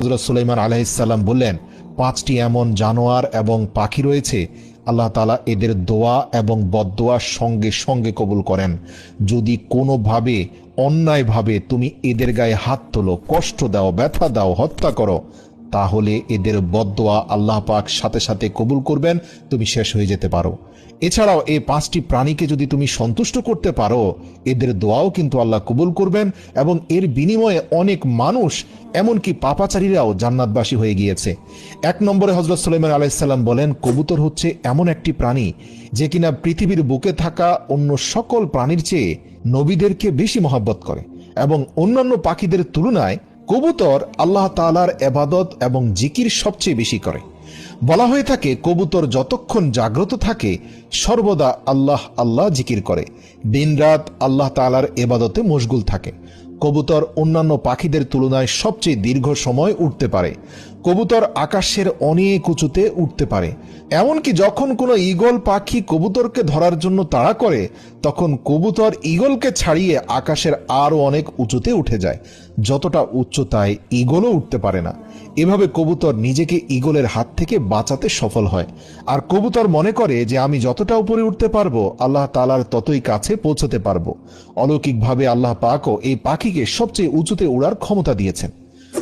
হজরত সুলাইমান আলাইসাল্লাম বললেন, পাঁচটি এমন জানোয়ার এবং পাখি রয়েছে, আল্লাহ তালা এদের দোয়া এবং বদোয়ার সঙ্গে সঙ্গে কবুল করেন। যদি কোনোভাবে, অন্যায়ভাবে তুমি এদের গায়ে হাত তোলো, কষ্ট দাও, ব্যথা দাও, হত্যা করো তাহলে এদের বদোয়া আল্লাহ পাক সাথে সাথে কবুল করবেন, তুমি শেষ হয়ে যেতে পারো। এছাড়াও এই পাঁচটি প্রাণীকে যদি তুমি সন্তুষ্ট করতে পারো, এদের দোয়াও কিন্তু আল্লাহ কবুল করবেন এবং এর বিনিময়ে অনেক মানুষ, এমনকি পাপাচারীরাও জান্নাতবাসী হয়ে গিয়েছে। এক নম্বরে হজরত সুলাইমান আলাইসাল্লাম বলেন, কবুতর হচ্ছে এমন একটি প্রাণী যে কিনা পৃথিবীর বুকে থাকা অন্য সকল প্রাণীর চেয়ে নবীদেরকে বেশি মহাব্বত করে এবং অন্যান্য পাখিদের তুলনায় কবুতর আল্লাহ তালার এবাদত এবং জিকির সবচেয়ে বেশি করে। বলা হয়ে থাকে, কবুতর যতক্ষণ জাগ্রত থাকে, সর্বদা আল্লাহ আল্লাহ জিকির করে। দিনরাত আল্লাহ তালার এবাদতে মশগুল থাকে। কবুতর অন্যান্য পাখিদের তুলনায় সবচেয়ে দীর্ঘ সময় উঠতে পারে। কবুতর আকাশের অনেক উঁচুতে উঠতে পারে। এমনকি যখন কোনো ইগল পাখি কবুতরকে ধরার জন্য তাড়া করে, তখন কবুতর ইগলকে ছাড়িয়ে আকাশের আরও অনেক উঁচুতে উঠে যায়। যতটা উচ্চতায় ইগলও উঠতে পারে না। এভাবে কবুতর নিজেকে ঈগলের হাত থেকে বাঁচাতে সফল হয়। আর কবুতর মনে করে যে আমি যতটা উপরে উঠতে পারব, আল্লাহ তালার ততই কাছে পৌঁছতে পারব। অলৌকিকভাবে আল্লাহ পাকও এই পাখিকে সবচেয়ে উঁচুতে উড়ার ক্ষমতা দিয়েছেন।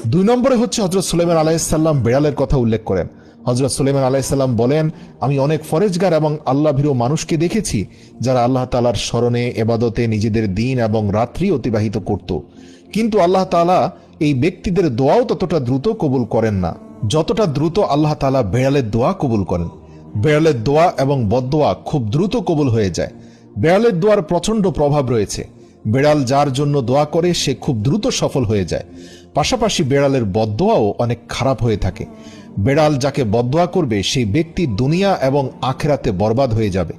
দুই নম্বরে হচ্ছে হজরত সুলেমান আলাইসাল্লাম বেড়ালের কথা উল্লেখ করেন। হজরত সুলেমান আলাইসাল্লাম বলেন, আমি অনেক ফরেজগার এবং আল্লাহ ভীরু মানুষকে দেখেছি, যারা আল্লাহ তালার স্মরণে, এবাদতে নিজেদের দিন এবং রাত্রি অতিবাহিত করত। কিন্তু আল্লাহ তালা এই ব্যক্তিদের দোয়াও ততটা দ্রুত কবুল করেন না। যতটা দ্রুত আল্লাহ তালা বেড়ালের দোয়া কবুল করেন। বেড়ালের দোয়া এবং বদোয়া খুব দ্রুত কবুল হয়ে যায়। বেড়ালের দোয়ার প্রচণ্ড প্রভাব রয়েছে। বেড়াল যার জন্য দোয়া করে, সে খুব দ্রুত সফল হয়ে যায়। পাশাপাশি বেড়ালের বদোয়াও অনেক খারাপ হয়ে থাকে। বেড়াল যাকে বদোয়া করবে, সেই ব্যক্তি দুনিয়া এবং আখেরাতে বরবাদ হয়ে যাবে।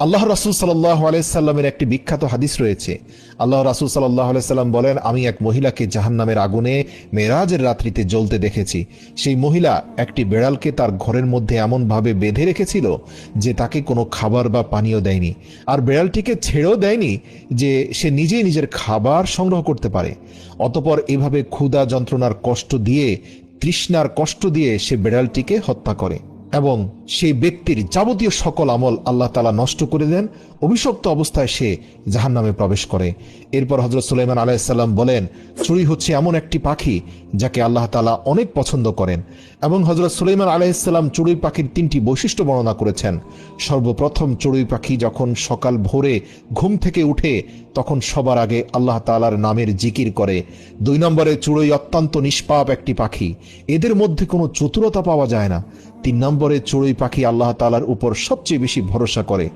আল্লাহ রাসুল সাল্লাহ আলাইসাল্লামের একটি বিখ্যাত হাদিস রয়েছে। আল্লাহ রাসুল সাল্লাহ আলাইসাল্লাম বলেন, আমি এক মহিলাকে জাহান্নামের আগুনে মেরাজের রাত্রিতে জ্বলতে দেখেছি। সেই মহিলা একটি বেড়ালকে তার ঘরের মধ্যে এমনভাবে বেঁধে রেখেছিল যে তাকে কোনো খাবার বা পানীয় দেয়নি। আর বেড়ালটিকে ছেড়েও দেয়নি যে সে নিজেই নিজের খাবার সংগ্রহ করতে পারে। অতপর এভাবে ক্ষুধা যন্ত্রণার কষ্ট দিয়ে, তৃষ্ণার কষ্ট দিয়ে সে বেড়ালটিকে হত্যা করে। এবং সেই ব্যক্তির যাবতীয় সকল আমল আল্লাহ তালা নষ্ট করে দেন। অভিশপ্ত অবস্থায় সে জাহান নামে প্রবেশ করে। এরপর হজরত সুলাইমান আলাইসাল্লাম বলেন, চুরি হচ্ছে এমন একটি পাখি যাকে আল্লাহ তালা অনেক পছন্দ করেন। এবং হজরত সুলাইমান আলাইসাল্লাম চড়ুই পাখির তিনটি বৈশিষ্ট্য বর্ণনা করেছেন। সর্বপ্রথম চড়ুই পাখি যখন সকাল ভোরে ঘুম থেকে উঠে, তখন সবার আগে আল্লাহ তালার নামের জিকির করে। দুই নম্বরে চড়ুই অত্যন্ত নিষ্পাপ একটি পাখি। এদের মধ্যে কোনো চতুরতা পাওয়া যায় না। তিন নম্বরে চড়ুই পাখি আল্লাহ তালার উপর সবচেয়ে বেশি ভরসা করে।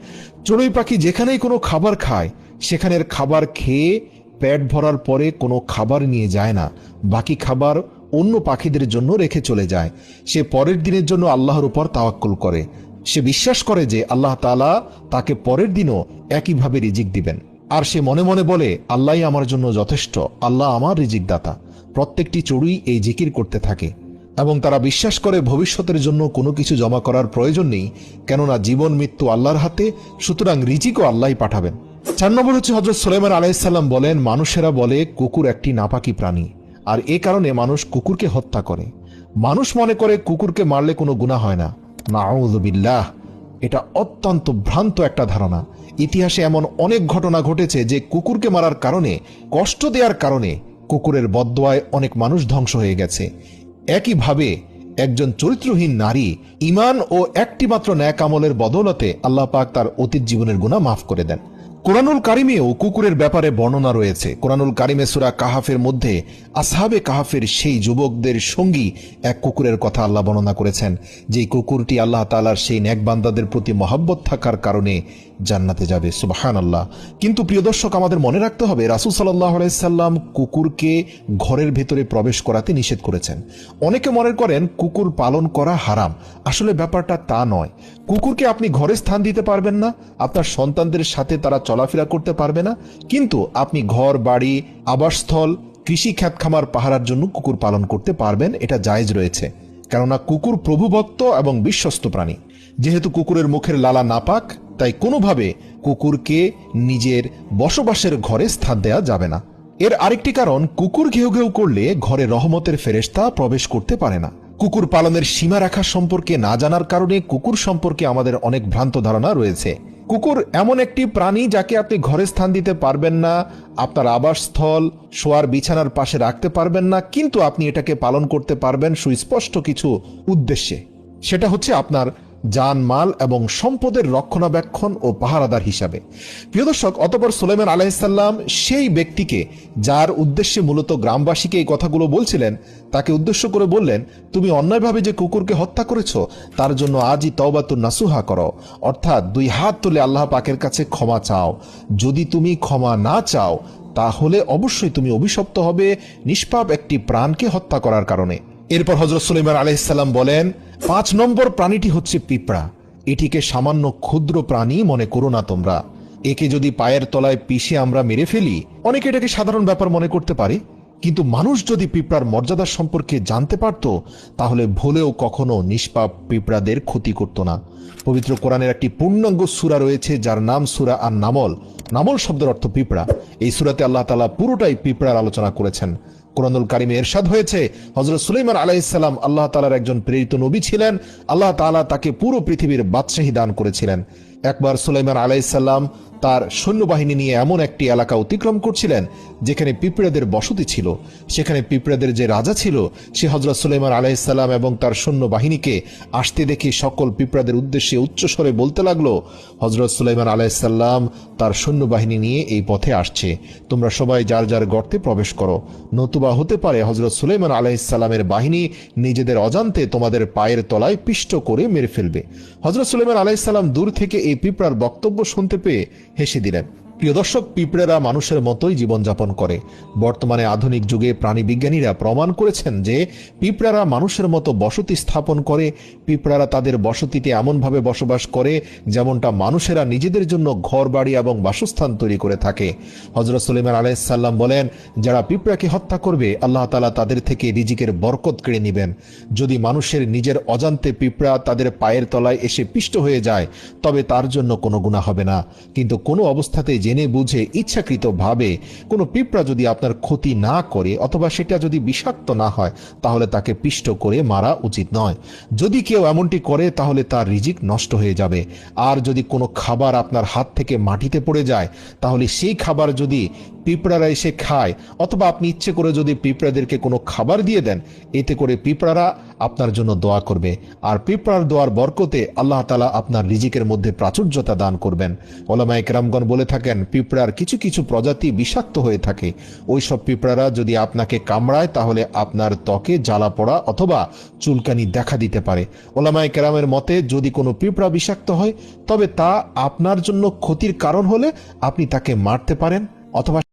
চড়ুই পাখি যেখানেই কোনো খাবার খায়, সেখানের খাবার খেয়ে পেট ভরার পরে কোনো খাবার নিয়ে যায় না। বাকি খাবার অন্য পাখিদের জন্য রেখে চলে যায়। সে পরের দিনের জন্য আল্লাহর উপর তাওয়াক্কুল করে। সে বিশ্বাস করে যে আল্লাহ তালা তাকে পরের দিনও একইভাবে রিজিক দিবেন। আর সে মনে মনে বলে, আল্লাহই আমার জন্য যথেষ্ট। আল্লাহ আমার রিজিক দাতা প্রত্যেকটি চড়ুই এই জিকির করতে থাকে। এবং তারা বিশ্বাস করে ভবিষ্যতের জন্য কোনো কিছু জমা করার প্রয়োজন নেই, কেননা জীবন মৃত্যু আল্লাহর হাতে, সুতরাং রিজিকও আল্লাহ পাঠাবেন। চার নম্বর হচ্ছে হজরত সোলেমান আলাইসাল্লাম বলেন, মানুষেরা বলে, কুকুর একটি নাপাকি প্রাণী। আর এ কারণে মানুষ কুকুরকে হত্যা করে। মানুষ মনে করে কুকুরকে মারলে কোনো গুণা হয় না। নাউজবিল্লাহ এটা অত্যন্ত ভ্রান্ত একটা ধারণা। ইতিহাসে এমন অনেক ঘটনা ঘটেছে যে কুকুরকে মারার কারণে, কষ্ট দেওয়ার কারণে কুকুরের বদোয়ায় অনেক মানুষ ধ্বংস হয়ে গেছে। একইভাবে একজন চরিত্রহীন নারী ইমান ও একটিমাত্র ন্যাক আমলের বদৌলতে আল্লাহ পাক তার অতীত জীবনের গুণা মাফ করে দেন। কোরআনুল কারিমেও কুকুরের ব্যাপারে বর্ণনা রয়েছে। কোরআনুল কারিমে সুরা কাহাফের মধ্যে আসহাবে কাহাফের সেই যুবকদের সঙ্গী এক কুকুরের কথা আল্লাহ বর্ণনা করেছেন, যে কুকুরটি আল্লাহ তালার সেই ন্যাকবান্দাদের প্রতি মহাব্বত থাকার কারণে জান্নাতে যাবে। সুবাহান আল্লাহ কিন্তু প্রিয় দর্শক, আমাদের মনে রাখতে হবে, রাসুল সাল্লাহ আলাইসাল্লাম কুকুরকে ঘরের ভেতরে প্রবেশ করাতে নিষেধ করেছেন। অনেকে মনে করেন কুকুর পালন করা হারাম। আসলে ব্যাপারটা তা নয়। কুকুরকে আপনি ঘরে স্থান দিতে পারবেন না, আপনার সন্তানদের সাথে তারা চলাফেরা করতে পারবে না, কিন্তু আপনি ঘর, বাড়ি, আবাসস্থল, কৃষি খ্যাত খামার পাহারার জন্য কুকুর পালন করতে পারবেন, এটা জায়েজ রয়েছে। কেননা কুকুর প্রভুভক্ত এবং বিশ্বস্ত প্রাণী। যেহেতু কুকুরের মুখের লালা নাপাক, তাই কোনোভাবে কুকুরকে নিজের বসবাসের ঘরে স্থান দেওয়া যাবে না। এর আরেকটি কারণ, কুকুর ঘেউ ঘেউ করলে ঘরে রহমতের ফেরেশতা প্রবেশ করতে পারে না। কুকুর পালনের সীমা রেখা সম্পর্কে না জানার কারণে কুকুর সম্পর্কে আমাদের অনেক ভ্রান্ত ধারণা রয়েছে। কুকুর এমন একটি প্রাণী যাকে আপনি ঘরে স্থান দিতে পারবেন না, আপনার আবাসস্থল, শোয়ার বিছানার পাশে রাখতে পারবেন না, কিন্তু আপনি এটাকে পালন করতে পারবেন সুস্পষ্ট কিছু উদ্দেশ্যে। সেটা হচ্ছে আপনার জান মাল এবং সম্পদের রক্ষণাবেক্ষণ ও পাহারাদার হিসাবে। প্রিয় দর্শক, অতপর সুলাইমান আলাহিসাল্লাম সেই ব্যক্তিকে যার উদ্দেশ্যে মূলত গ্রামবাসীকে এই কথাগুলো বলছিলেন, তাকে উদ্দেশ্য করে বললেন, তুমি অন্যায়ভাবে যে কুকুরকে হত্যা করেছ, তার জন্য আজই তওবাতুন নাসুহা করো। অর্থাৎ দুই হাত তুলে আল্লাহ পাকের কাছে ক্ষমা চাও। যদি তুমি ক্ষমা না চাও, তাহলে অবশ্যই তুমি অভিশপ্ত হবে, নিষ্পাপ একটি প্রাণকে হত্যা করার কারণে। এরপর হজরত সুলাইমান আলাইসাল্লাম বলেন পাঁচ নম্বর প্রাণীটি হচ্ছে পিঁপড়া। এটিকে সামান্য ক্ষুদ্র প্রাণী মনে করো না তোমরা। একে যদি পায়ের তলায় পিষে আমরা মেরে ফেলি, অনেকে এটাকে সাধারণ ব্যাপার মনে করতে পারে। কিন্তু মানুষ যদি পিঁপড়ার মর্যাদা সম্পর্কে জানতে পারত, তাহলে ভুলেও কখনো নিষ্পাপ পিঁপড়াদের ক্ষতি করত না। পবিত্র কোরআনের একটি পূর্ণাঙ্গ সুরা রয়েছে, যার নাম সুরা আর নামল নামল শব্দের অর্থ পিঁপড়া। এই সুরাতে আল্লাহ তালা পুরোটাই পিঁপড়ার আলোচনা করেছেন। কোরআনুল কারিমে এরশাদ হয়েছে। হজরত সুলাইমান আলাইসাল্লাম আল্লাহ তালার একজন প্রেরিত নবী ছিলেন। আল্লাহ তালা তাকে পুরো পৃথিবীর বাদশাহী দান করেছিলেন। একবার সুলাইমান আলাইসাল্লাম তার সৈন্যবাহিনী নিয়ে এমন একটি এলাকা অতিক্রম করছিলেন, যেখানে পিঁপড়াদের বসতি ছিল। সেখানে পিঁপড়াদের যে রাজা ছিল, সে হজরত সুলাইমান আলাইসাল্লাম এবং তার সৈন্যবাহিনীকে আসতে দেখে সকল পিঁপড়াদের উদ্দেশ্যে উচ্চস্বরে বলতে লাগল হজরত সুলাইমান আলাইসাল্লাম তার সৈন্যবাহিনী নিয়ে এই পথে আসছে। তোমরা সবাই যার যার গর্তে প্রবেশ করো। নতুবা হতে পারে হজরত সুলাইমান আলাইসাল্লামের বাহিনী নিজেদের অজান্তে তোমাদের পায়ের তলায় পিষ্ট করে মেরে ফেলবে। হজরত সুলাইমান আলাইসাল্লাম দূর থেকে এই পিঁপড়ার বক্তব্য শুনতে পেয়ে হেসে দিলেন। প্রিয় দর্শক, পিঁপড়েরা মানুষের মতোই জীবনযাপন করে। বর্তমানে আধুনিক যুগে প্রাণী বিজ্ঞানীরা প্রমাণ করেছেন যে, পিঁপড়ারা মানুষের মতো বসতি স্থাপন করে, পিঁপড়ারা তাদের বসতিতে এমনভাবে বসবাস করে, যেমনটা মানুষেরা নিজেদের জন্য ঘর বাড়ি এবং বাসস্থান তৈরি করে থাকে। হজরত সুলেমান আলাইসাল্লাম বলেন, যারা পিঁপড়াকে হত্যা করবে, আল্লাহ তালা তাদের থেকে রিজিকের বরকত কেড়ে নেবেন। যদি মানুষের নিজের অজান্তে পিঁপড়া তাদের পায়ের তলায় এসে পিষ্ট হয়ে যায়, তবে তার জন্য কোনো গুণা হবে না। কিন্তু কোনো অবস্থাতে জেনে বুঝে ইচ্ছাকৃতভাবে কোনো পিঁপড়া যদি আপনার ক্ষতি না করে অথবা সেটা যদি বিষাক্ত না হয়, তাহলে তাকে পিষ্ট করে মারা উচিত নয়। যদি কেউ এমনটি করে, তাহলে তার রিজিক নষ্ট হয়ে যাবে। আর যদি কোনো খাবার আপনার হাত থেকে মাটিতে পড়ে যায়, তাহলে সেই খাবার যদি পিঁপড়ারা এসে খায়। অথবা আপনি ইচ্ছে করে যদি পিঁপড়াদেরকে কোনো খাবার দিয়ে দেন, এতে করে পিঁপড়ারা আপনার জন্য দোয়া করবে। আর পিঁপড়ার দোয়ার বরকতে আল্লাহ তালা আপনার রিজিকের মধ্যে প্রাচুর্যতা দান করবেন। ওলামা একরামগণ বলে থাকেন, পিঁপড়ার কিছু কিছু প্রজাতি বিষাক্ত হয়ে থাকে। ওই সব পিঁপড়ারা যদি আপনাকে কামড়ায়, তাহলে আপনার ত্বকে জ্বালা পড়া অথবা চুলকানি দেখা দিতে পারে। ওলামায় কেরামের মতে, যদি কোনো পিঁপড়া বিষাক্ত হয়, তবে তা আপনার জন্য ক্ষতির কারণ হলে আপনি তাকে মারতে পারেন, অথবা